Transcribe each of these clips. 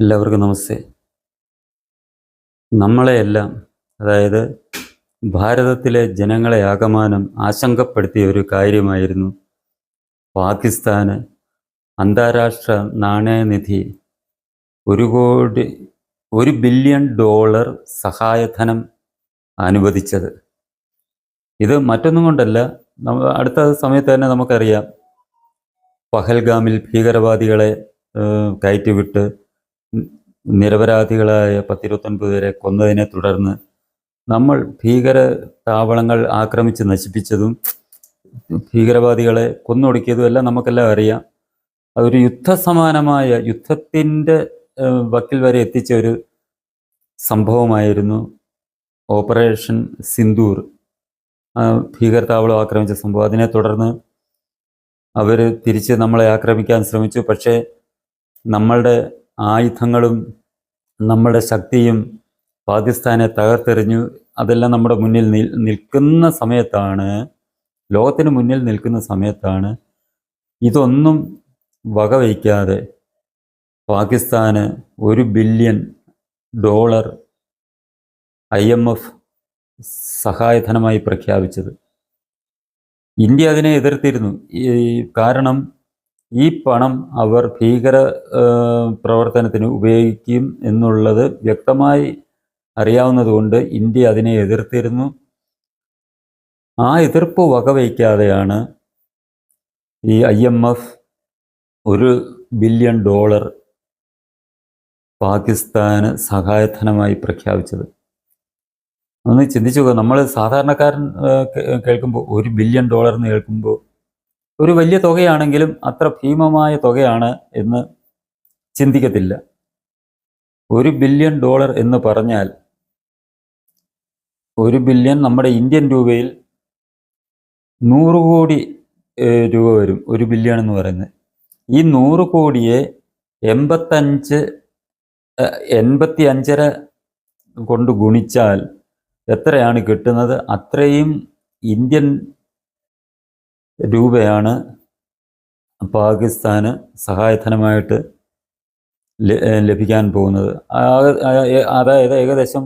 എല്ലാവർക്കും നമസ്തേ. നമ്മളെയെല്ലാം അതായത് ഭാരതത്തിലെ ജനങ്ങളെ ആകമാനം ആശങ്കപ്പെടുത്തിയ ഒരു കാര്യമായിരുന്നു പാകിസ്ഥാന് അന്താരാഷ്ട്ര നാണയനിധി ഒരു കോടി ഒരു ബില്യൺ ഡോളർ സഹായധനം അനുവദിച്ചത്. ഇത് മറ്റൊന്നും കൊണ്ടല്ല അടുത്ത സമയത്ത് തന്നെ നമുക്കറിയാം. പഹൽഗാമിൽ ഭീകരവാദികളെ കയറ്റിവിട്ട് നിരപരാധികളായ പത്തിരുപത്തൊൻപത് പേരെ കൊന്നതിനെ തുടർന്ന് നമ്മൾ ഭീകര താവളങ്ങൾ ആക്രമിച്ച് നശിപ്പിച്ചതും ഭീകരവാദികളെ കൊന്നൊടുക്കിയതും എല്ലാം നമുക്കെല്ലാം അറിയാം. അതൊരു യുദ്ധസമാനമായ യുദ്ധത്തിന്റെ വക്കിൽ വരെ എത്തിച്ച ഒരു സംഭവമായിരുന്നു ഓപ്പറേഷൻ സിന്ദൂർ. ഭീകര ഭീകരതാവളം ആക്രമിച്ച സംഭവം. അതിനെ തുടർന്ന് അവർ തിരിച്ച് നമ്മളെ ആക്രമിക്കാൻ ശ്രമിച്ചു. പക്ഷേ നമ്മളുടെ ആയുധങ്ങളും നമ്മുടെ ശക്തിയും പാകിസ്ഥാനെ തകർത്തെറിഞ്ഞു. അതെല്ലാം നമ്മുടെ മുന്നിൽ നിൽ നിൽക്കുന്ന സമയത്താണ് ലോകത്തിന് മുന്നിൽ നിൽക്കുന്ന സമയത്താണ് ഇതൊന്നും വകവയ്ക്കാതെ പാകിസ്ഥാന് ഒരു billion dollar I M F സഹായധനമായി പ്രഖ്യാപിച്ചത്. ഇന്ത്യ അതിനെ എതിർത്തിരുന്നു. ഈ കാരണം ഈ പണം അവർ ഭീകര പ്രവർത്തനത്തിന് ഉപയോഗിക്കും എന്നുള്ളത് വ്യക്തമായി അറിയാവുന്നതുകൊണ്ട് ഇന്ത്യ അതിനെ എതിർത്തിരുന്നു. ആ എതിർപ്പ് വകവയ്ക്കാതെയാണ് ഈ ഐ എം എഫ് ഒരു ബില്യൺ ഡോളർ പാകിസ്ഥാന് സഹായധനമായി പ്രഖ്യാപിച്ചത്. ഒന്ന് ചിന്തിച്ചു നമ്മൾ സാധാരണക്കാരൻ കേൾക്കുമ്പോൾ ഒരു ബില്യൺ ഡോളർ എന്ന് കേൾക്കുമ്പോൾ ഒരു വലിയ തുകയാണെങ്കിലും അത്ര ഭീമമായ തുകയാണ് എന്ന് ചിന്തിക്കത്തില്ല. ഒരു ബില്യൺ ഡോളർ എന്ന് പറഞ്ഞാൽ ഒരു ബില്യൺ നമ്മുടെ ഇന്ത്യൻ രൂപയിൽ നൂറ് കോടി രൂപ വരും ഒരു ബില്യൺ എന്ന് പറയുന്നത്. ഈ നൂറ് കോടിയെ എൺപത്തഞ്ച് എൺപത്തി അഞ്ചര കൊണ്ട് ഗുണിച്ചാൽ എത്രയാണ് കിട്ടുന്നത്? അത്രയും ഇന്ത്യൻ രൂപയാണ് പാകിസ്ഥാന് സഹായധനമായിട്ട് ലഭിക്കാൻ പോകുന്നത്. അതായത് ഏകദേശം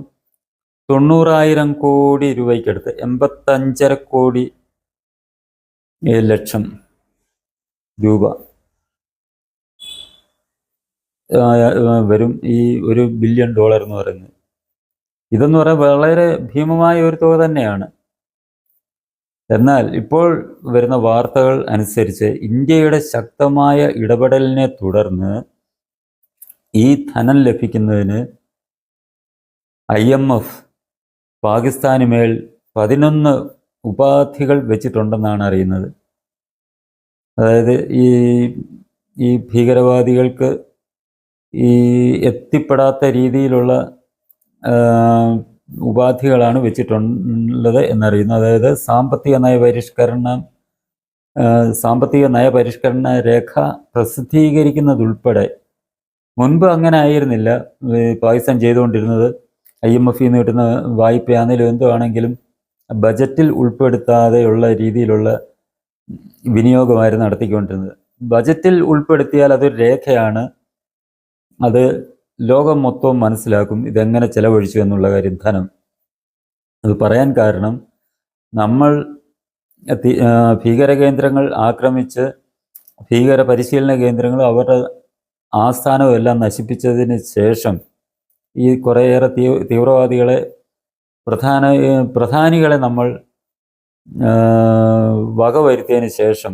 തൊണ്ണൂറായിരം കോടി രൂപയ്ക്കടുത്ത് എൺപത്തഞ്ചര കോടി ലക്ഷം രൂപ വരും ഈ ഒരു ബില്യൺ ഡോളർ എന്ന് പറയുന്നത്. ഇതെന്ന് പറയാൻ വളരെ ഭീമമായ ഒരു തുക തന്നെയാണ്. എന്നാൽ ഇപ്പോൾ വരുന്ന വാർത്തകൾ അനുസരിച്ച് ഇന്ത്യയുടെ ശക്തമായ ഇടപെടലിനെ തുടർന്ന് ഈ ധനം ലഭിക്കുന്നതിന് ഐ എം എഫ് പാകിസ്ഥാന് മേൽ പതിനൊന്ന് ഉപാധികൾ വെച്ചിട്ടുണ്ടെന്നാണ് അറിയുന്നത്. അതായത് ഈ ഈ ഭീകരവാദികൾക്ക് ഈ എത്തിപ്പെടാത്ത രീതിയിലുള്ള ഉപാധികളാണ് വെച്ചിട്ടുള്ളത് എന്നറിയുന്നു. അതായത് സാമ്പത്തിക നയപരിഷ്കരണം സാമ്പത്തിക നയപരിഷ്കരണ രേഖ പ്രസിദ്ധീകരിക്കുന്നതുൾപ്പെടെ മുൻപ് അങ്ങനെ ആയിരുന്നില്ല. പാകിസ്ഥാൻ ചെയ്തുകൊണ്ടിരുന്നത് ഐ എം എഫിൽ നിന്ന് കിട്ടുന്ന വായ്പയാണെങ്കിലും എന്തോ ആണെങ്കിലും ബജറ്റിൽ ഉൾപ്പെടുത്താതെയുള്ള രീതിയിലുള്ള വിനിയോഗമായിരുന്നു നടത്തിക്കൊണ്ടിരുന്നത്. ബജറ്റിൽ ഉൾപ്പെടുത്തിയാൽ അതൊരു രേഖയാണ്. അത് ലോകം മൊത്തവും മനസ്സിലാക്കും ഇതെങ്ങനെ ചെലവഴിച്ചു എന്നുള്ള കാര്യം ധനം. അത് പറയാൻ കാരണം നമ്മൾ ഭീകര കേന്ദ്രങ്ങൾ ആക്രമിച്ച് ഭീകര പരിശീലന കേന്ദ്രങ്ങൾ അവരുടെ ആസ്ഥാനവും എല്ലാം നശിപ്പിച്ചതിന് ശേഷം ഈ കുറേയേറെ തീ തീവ്രവാദികളെ പ്രധാന പ്രധാനികളെ നമ്മൾ വകവരുത്തിയതിന് ശേഷം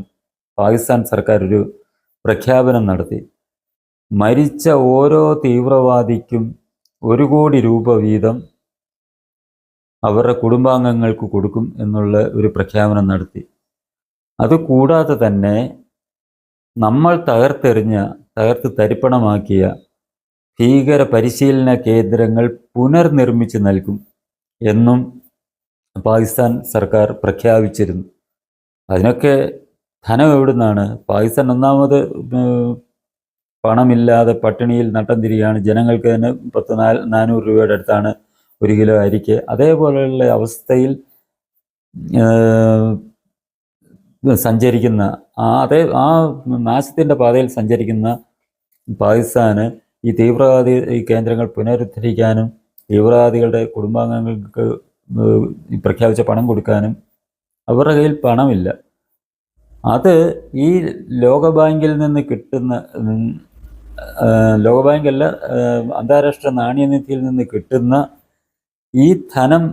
പാകിസ്ഥാൻ സർക്കാർ ഒരു പ്രഖ്യാപനം നടത്തി. മരിച്ച ഓരോ തീവ്രവാദിക്കും ഒരു കോടി രൂപ വീതം അവരുടെ കുടുംബാംഗങ്ങൾക്ക് കൊടുക്കും എന്നുള്ള ഒരു പ്രഖ്യാപനം നടത്തി. അതുകൂടാതെ തന്നെ നമ്മൾ തകർത്തെറിഞ്ഞ തകർത്ത് തരിപ്പണമാക്കിയ ഭീകര പരിശീലന കേന്ദ്രങ്ങൾ പുനർനിർമ്മിച്ച് നൽകും എന്നും പാകിസ്ഥാൻ സർക്കാർ പ്രഖ്യാപിച്ചിരുന്നു. അതിനൊക്കെ ധനം എവിടുന്നാണ്? പാകിസ്ഥാൻ ഒന്നാമത് പണമില്ലാതെ പട്ടിണിയിൽ നട്ടം തിരികെയാണ് ജനങ്ങൾക്ക് തന്നെ പത്ത് നാല് നാനൂറ് രൂപയുടെ അടുത്താണ് ഒരു കിലോ അരിക്ക്. അതേപോലെയുള്ള അവസ്ഥയിൽ സഞ്ചരിക്കുന്ന ആ അതേ ആ നാശത്തിന്റെ പാതയിൽ സഞ്ചരിക്കുന്ന പാകിസ്ഥാന് ഈ തീവ്രവാദി കേന്ദ്രങ്ങൾ പുനരുദ്ധരിക്കാനും തീവ്രവാദികളുടെ കുടുംബാംഗങ്ങൾക്ക് പ്രഖ്യാപിച്ച പണം കൊടുക്കാനും അവരുടെ കയ്യിൽ പണമില്ല. അത് ഈ ലോകബാങ്കിൽ നിന്ന് കിട്ടുന്ന ലോകബാങ്കല്ല അന്താരാഷ്ട്ര നാണയനിധിയിൽ നിന്ന് കിട്ടുന്ന ഈ ധനം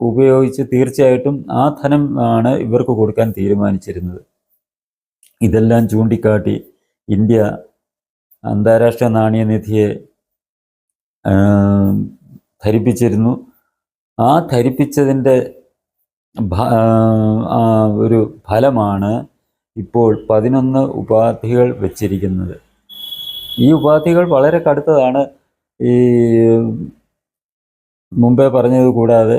ഉപയോഗിച്ച് തീർച്ചയായിട്ടും ആ ധനം ആണ് ഇവർക്ക് കൊടുക്കാൻ തീരുമാനിച്ചിരുന്നത്. ഇതെല്ലാം ചൂണ്ടിക്കാട്ടി ഇന്ത്യ അന്താരാഷ്ട്ര നാണയനിധിയെ ധരിപ്പിച്ചിരുന്നു. ആ ധരിപ്പിച്ചതിന്റെ ഒരു ഫലമാണ് ഇപ്പോൾ പതിനൊന്ന് ഉപാധികൾ വച്ചിരിക്കുന്നത്. ഈ ഉപാധികൾ വളരെ കടുത്തതാണ്. ഈ മുമ്പേ പറഞ്ഞത് കൂടാതെ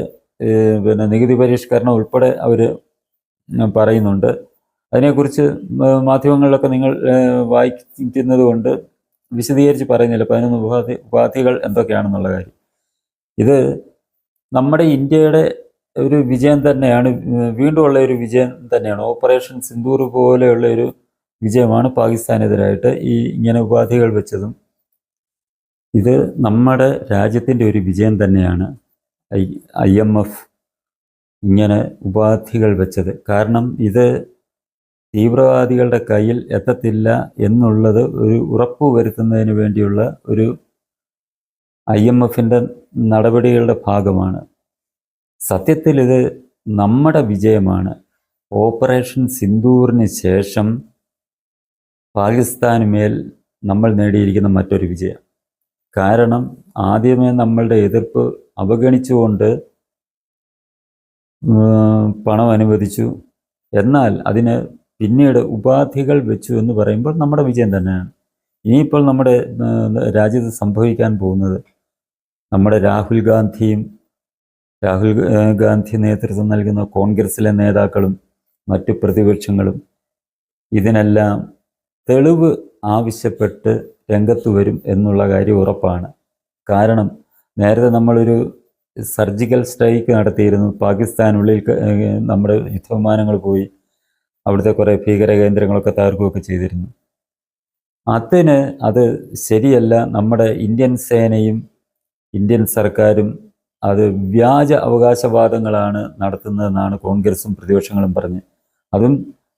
പിന്നെ നികുതി പരിഷ്കരണം ഉൾപ്പെടെ അവർ പറയുന്നുണ്ട്. അതിനെക്കുറിച്ച് മാധ്യമങ്ങളിലൊക്കെ നിങ്ങൾ വായിക്കുന്നത് കൊണ്ട് വിശദീകരിച്ച് പറയുന്നില്ല. പതിനൊന്ന് ഉപാധി ഉപാധികൾ എന്തൊക്കെയാണെന്നുള്ള കാര്യം. ഇത് നമ്മുടെ ഇന്ത്യയുടെ ഒരു വിജയം തന്നെയാണ് വീണ്ടുമുള്ള ഒരു വിജയം തന്നെയാണ്. ഓപ്പറേഷൻ സിന്ദൂർ പോലെയുള്ള ഒരു വിജയമാണ് പാകിസ്ഥാനെതിരായിട്ട് ഈ ഇങ്ങനെ ഉപാധികൾ വെച്ചതും. ഇത് നമ്മുടെ രാജ്യത്തിന്റെ ഒരു വിജയം തന്നെയാണ്. ഐ എം എഫ് ഇങ്ങനെ ഉപാധികൾ വെച്ചത്. കാരണം ഇത് തീവ്രവാദികളുടെ കയ്യിൽ എത്തത്തില്ല എന്നുള്ളത് ഒരു ഉറപ്പ് വരുത്തുന്നതിന് വേണ്ടിയുള്ള ഒരു ഐ എം എഫിന്റെ നടപടികളുടെ ഭാഗമാണ്. സത്യത്തിൽ ഇത് നമ്മുടെ വിജയമാണ്. ഓപ്പറേഷൻ സിന്ദൂറിന് ശേഷം പാകിസ്ഥാന് മേൽ നമ്മൾ നേടിയിരിക്കുന്ന മറ്റൊരു വിജയം. കാരണം ആദ്യമേ നമ്മളുടെ എതിർപ്പ് അവഗണിച്ചുകൊണ്ട് പണം അനുവദിച്ചു. എന്നാൽ അതിന് പിന്നീട് ഉപാധികൾ വെച്ചു എന്ന് പറയുമ്പോൾ നമ്മുടെ വിജയം തന്നെയാണ്. ഇനിയിപ്പോൾ നമ്മുടെ രാജ്യത്ത് സംഭവിക്കാൻ പോകുന്നത് നമ്മുടെ രാഹുൽ ഗാന്ധിയും രാഹുൽ ഗാന്ധി നേതൃത്വം നൽകുന്ന കോൺഗ്രസിലെ നേതാക്കളും മറ്റു പ്രതിപക്ഷങ്ങളും ഇതിനെല്ലാം തെളിവ് ആവശ്യപ്പെട്ട് രംഗത്ത് വരും എന്നുള്ള കാര്യം ഉറപ്പാണ്. കാരണം നേരത്തെ നമ്മളൊരു സർജിക്കൽ സ്ട്രൈക്ക് നടത്തിയിരുന്നു. പാകിസ്ഥാനുള്ളിൽ നമ്മുടെ യുദ്ധവിമാനങ്ങൾ പോയി. അവിടുത്തെ കുറേ ഭീകര കേന്ദ്രങ്ങളൊക്കെ തകർക്കുകയൊക്കെ ചെയ്തിരുന്നു. അതിന് അത് ശരിയല്ല. നമ്മുടെ ഇന്ത്യൻ സേനയും ഇന്ത്യൻ സർക്കാരും അത് വ്യാജ അവകാശവാദങ്ങളാണ് നടത്തുന്നതെന്നാണ് കോൺഗ്രസും പ്രതിപക്ഷങ്ങളും പറഞ്ഞ് അതും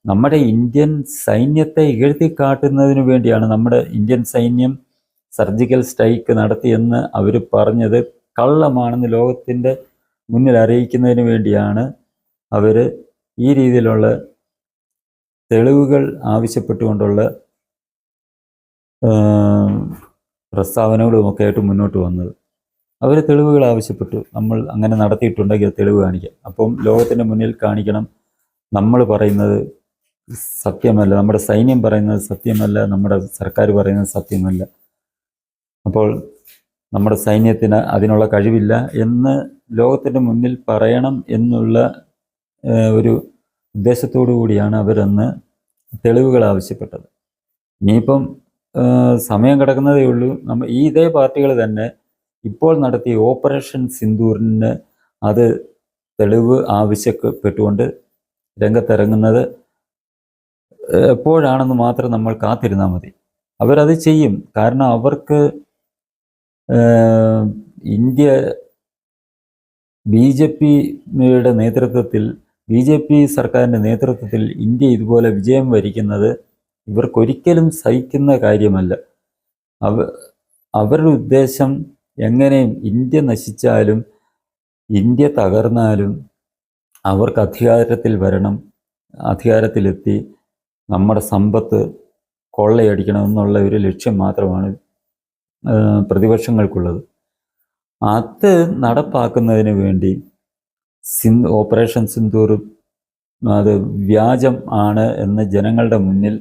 നമ്മുടെ ഇന്ത്യൻ സൈന്യത്തെ ഇകഴ്ത്തി കാട്ടുന്നതിന് വേണ്ടിയാണ് നമ്മുടെ ഇന്ത്യൻ സൈന്യം സർജിക്കൽ സ്ട്രൈക്ക് നടത്തിയെന്ന് അവർ പറഞ്ഞത്. കള്ളമാണെന്ന് ലോകത്തിന്റെ മുന്നിൽ അറിയിക്കുന്നതിന് വേണ്ടിയാണ് അവർ ഈ രീതിയിലുള്ള തെളിവുകൾ ആവശ്യപ്പെട്ടുകൊണ്ടുള്ള പ്രസ്താവനകളുമൊക്കെ ആയിട്ട് മുന്നോട്ട് വന്നത്. അവർ തെളിവുകൾ ആവശ്യപ്പെട്ടു. നമ്മൾ അങ്ങനെ നടത്തിയിട്ടുണ്ടെങ്കിൽ തെളിവ് കാണിക്കാം. അപ്പം ലോകത്തിന്റെ മുന്നിൽ കാണിക്കണം. നമ്മൾ പറയുന്നത് സത്യമല്ല. നമ്മുടെ സൈന്യം പറയുന്നത് സത്യമല്ല. നമ്മുടെ സർക്കാർ പറയുന്നത് സത്യമല്ല. അപ്പോൾ നമ്മുടെ സൈന്യത്തിന് അതിനുള്ള കഴിവില്ല എന്ന് ലോകത്തിന്റെ മുന്നിൽ പറയണം എന്നുള്ള ഒരു ഉദ്ദേശത്തോടു കൂടിയാണ് അവരന്ന് തെളിവുകൾ ആവശ്യപ്പെട്ടത്. ഇനിയിപ്പം സമയം കിടക്കുന്നതേ ഉള്ളൂ. നമ്മ ഈ ഇതേ പാർട്ടികൾ തന്നെ ഇപ്പോൾ നടത്തിയ ഓപ്പറേഷൻ സിന്ദൂറിന് അത് തെളിവ് ആവശ്യപ്പെട്ടുകൊണ്ട് രംഗത്തിറങ്ങുന്നത് എപ്പോഴാണെന്ന് മാത്രം നമ്മൾ കാത്തിരുന്നാൽ മതി. അവരത് ചെയ്യും. കാരണം അവർക്ക് ഇന്ത്യ ബി ജെ പിയുടെ നേതൃത്വത്തിൽ ബി ജെ പി സർക്കാരിന്റെ നേതൃത്വത്തിൽ ഇന്ത്യ ഇതുപോലെ വിജയം വരിക്കുന്നത് ഇവർക്കൊരിക്കലും സഹിക്കുന്ന കാര്യമല്ല. അവ അവരുടെ ഉദ്ദേശം എങ്ങനെയും ഇന്ത്യ നശിച്ചാലും ഇന്ത്യ തകർന്നാലും അവർക്ക് അധികാരത്തിൽ വരണം അധികാരത്തിലെത്തി നമ്മുടെ സമ്പത്ത് കൊള്ളയടിക്കണമെന്നുള്ള ഒരു ലക്ഷ്യം മാത്രമാണ് പ്രതിപക്ഷങ്ങൾക്കുള്ളത്. അത് നടപ്പാക്കുന്നതിന് വേണ്ടി സിൻ ഓപ്പറേഷൻ സിന്ദൂർ അത് വ്യാജം ആണ് എന്ന് ജനങ്ങളുടെ മുന്നിൽ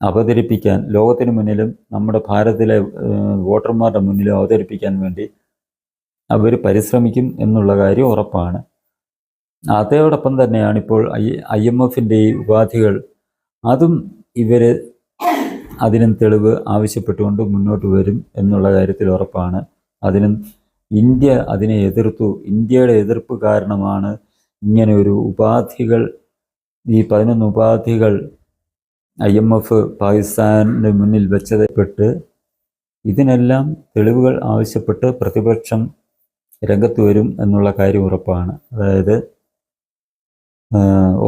അവതരിപ്പിക്കാൻ ലോകത്തിന് മുന്നിലും നമ്മുടെ ഭാരതത്തിലെ വോട്ടർമാരുടെ മുന്നിലും അവതരിപ്പിക്കാൻ വേണ്ടി അവർ പരിശ്രമിക്കും എന്നുള്ള കാര്യം ഉറപ്പാണ്. അതോടൊപ്പം തന്നെയാണ് ഇപ്പോൾ ഐ ഐ എം എഫിന്റെ ഈ ഉപാധികൾ അതും ഇവർ അതിനും തെളിവ് ആവശ്യപ്പെട്ടുകൊണ്ട് മുന്നോട്ട് വരും എന്നുള്ള കാര്യത്തിൽ ഉറപ്പാണ്. അതിനും ഇന്ത്യ അതിനെ എതിർത്തു. ഇന്ത്യയുടെ എതിർപ്പ് കാരണമാണ് ഇങ്ങനെ ഒരു ഉപാധികൾ ഈ പതിനൊന്ന് ഉപാധികൾ ഐ എം എഫ് പാകിസ്ഥാന്റെ മുന്നിൽ വെച്ചതപ്പെട്ട് ഇതിനെല്ലാം തെളിവുകൾ ആവശ്യപ്പെട്ട് പ്രതിപക്ഷം രംഗത്ത് വരും എന്നുള്ള കാര്യം ഉറപ്പാണ്. അതായത്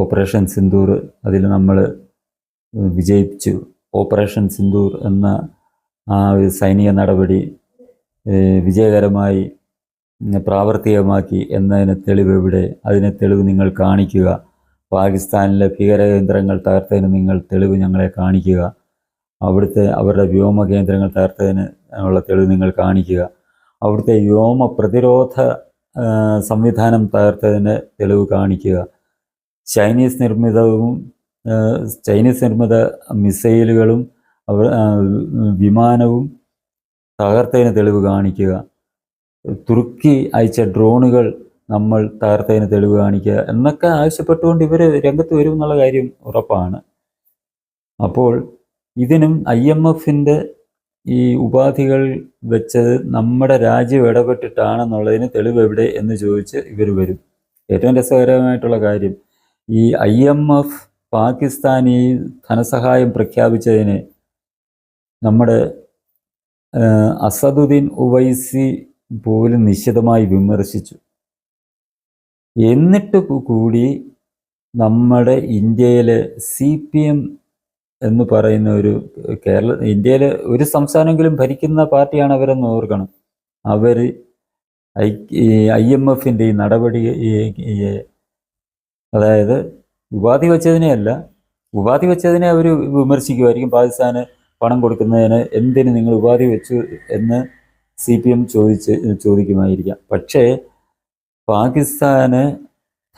ഓപ്പറേഷൻ സിന്ദൂർ അതിൽ നമ്മൾ വിജയിച്ചു ഓപ്പറേഷൻ സിന്ദൂർ എന്ന ആ ഒരു സൈനിക നടപടി വിജയകരമായി പ്രാവർത്തികമാക്കി എന്നതിന് തെളിവ് എവിടെ അതിന് തെളിവ് നിങ്ങൾ കാണിക്കുക. പാകിസ്ഥാനിലെ ഭീകരകേന്ദ്രങ്ങൾ തകർത്തതിന് നിങ്ങൾ തെളിവ് ഞങ്ങളെ കാണിക്കുക. അവിടുത്തെ അവരുടെ വ്യോമ കേന്ദ്രങ്ങൾ തകർത്തതിന് ഉള്ള തെളിവ് നിങ്ങൾ കാണിക്കുക. അവിടുത്തെ വ്യോമ പ്രതിരോധ സംവിധാനം തകർത്തതിന് തെളിവ് കാണിക്കുക. ചൈനീസ് നിർമ്മിതവും ചൈനീസ് നിർമ്മിത മിസൈലുകളും അവർ വിമാനവും തകർത്തതിന് തെളിവ് കാണിക്കുക. തുർക്കി അയച്ച ഡ്രോണുകൾ നമ്മൾ തകർത്തതിന് തെളിവ് കാണിക്കുക എന്നൊക്കെ ആവശ്യപ്പെട്ടുകൊണ്ട് ഇവർ രംഗത്ത് വരും എന്നുള്ള കാര്യം ഉറപ്പാണ്. അപ്പോൾ ഇതിനും ഐ എം എഫിന്റെ ഈ ഉപാധികൾ വെച്ചത് നമ്മുടെ രാജ്യം ഇടപെട്ടിട്ടാണെന്നുള്ളതിന് തെളിവ് എവിടെ എന്ന് ചോദിച്ച് ഇവർ വരും. ഏറ്റവും രസകരമായിട്ടുള്ള കാര്യം ഈ ഐ എം എഫ് പാകിസ്ഥാൻ ഈ ധനസഹായം പ്രഖ്യാപിച്ചതിന് നമ്മുടെ അസദുദ്ദീൻ ഉവൈസി പോലും നിശിതമായി വിമർശിച്ചു. എന്നിട്ട് കൂടി നമ്മുടെ ഇന്ത്യയിലെ സി പി എം എന്ന് പറയുന്ന ഒരു കേരള ഇന്ത്യയിലെ ഒരു സംസ്ഥാനമെങ്കിലും ഭരിക്കുന്ന പാർട്ടിയാണ് അവരെന്ന് ഓർക്കണം. അവർ ഐ ഐ എം എഫിന്റെ ഈ നടപടി അതായത് ഉപാധി വെച്ചതിനെയല്ല ഉപാധി വെച്ചതിനെ അവർ വിമർശിക്കുമായിരിക്കും പാകിസ്ഥാന് പണം കൊടുക്കുന്നതിന് എന്തിന് നിങ്ങൾ ഉപാധി വെച്ചു എന്ന് സി പി എം ചോദിച്ച് ചോദിക്കുമായിരിക്കാം. പക്ഷേ പാകിസ്ഥാന്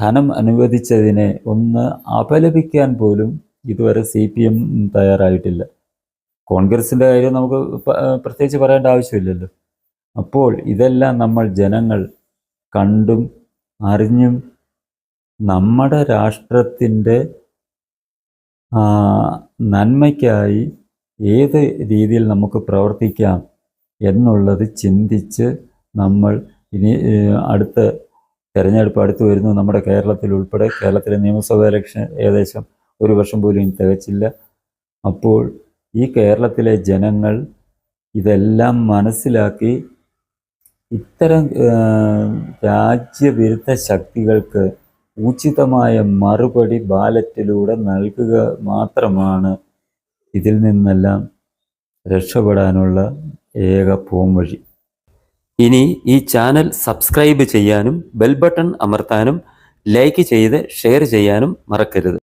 ധനം അനുവദിച്ചതിനെ ഒന്ന് അപലപിക്കാൻ പോലും ഇതുവരെ സി പി എം തയ്യാറായിട്ടില്ല. കോൺഗ്രസിന്റെ കാര്യം നമുക്ക് പ്രത്യേകിച്ച് പറയേണ്ട ആവശ്യമില്ലല്ലോ. അപ്പോൾ ഇതെല്ലാം നമ്മൾ ജനങ്ങൾ കണ്ടും അറിഞ്ഞും നമ്മുടെ രാഷ്ട്രത്തിന്റെ നന്മയ്ക്കായി ഏത് രീതിയിൽ നമുക്ക് പ്രവർത്തിക്കാം എന്നുള്ളത് ചിന്തിച്ച് നമ്മൾ ഇനി അടുത്ത തെരഞ്ഞെടുപ്പ് അടുത്ത് വരുന്നു. നമ്മുടെ കേരളത്തിൽ ഉൾപ്പെടെ കേരളത്തിലെ നിയമസഭാ ഇലക്ഷൻ ഏകദേശം ഒരു വർഷം പോലും ഇനി തികച്ചില്ല. അപ്പോൾ ഈ കേരളത്തിലെ ജനങ്ങൾ ഇതെല്ലാം മനസ്സിലാക്കി ഇത്തരം രാജ്യവിരുദ്ധ ശക്തികൾക്ക് ഉചിതമായ മറുപടി ബാലറ്റിലൂടെ നൽകുക മാത്രമാണ് ഇതിൽ നിന്നെല്ലാം രക്ഷപ്പെടാനുള്ള ഏക പോംവഴി ഇനി ഈ ചാനൽ സബ്സ്ക്രൈബ് ചെയ്യാനും ബെൽ ബട്ടൺ അമർത്താനും ലൈക്ക് ചെയ്ത് ഷെയർ ചെയ്യാനും മറക്കരുത്.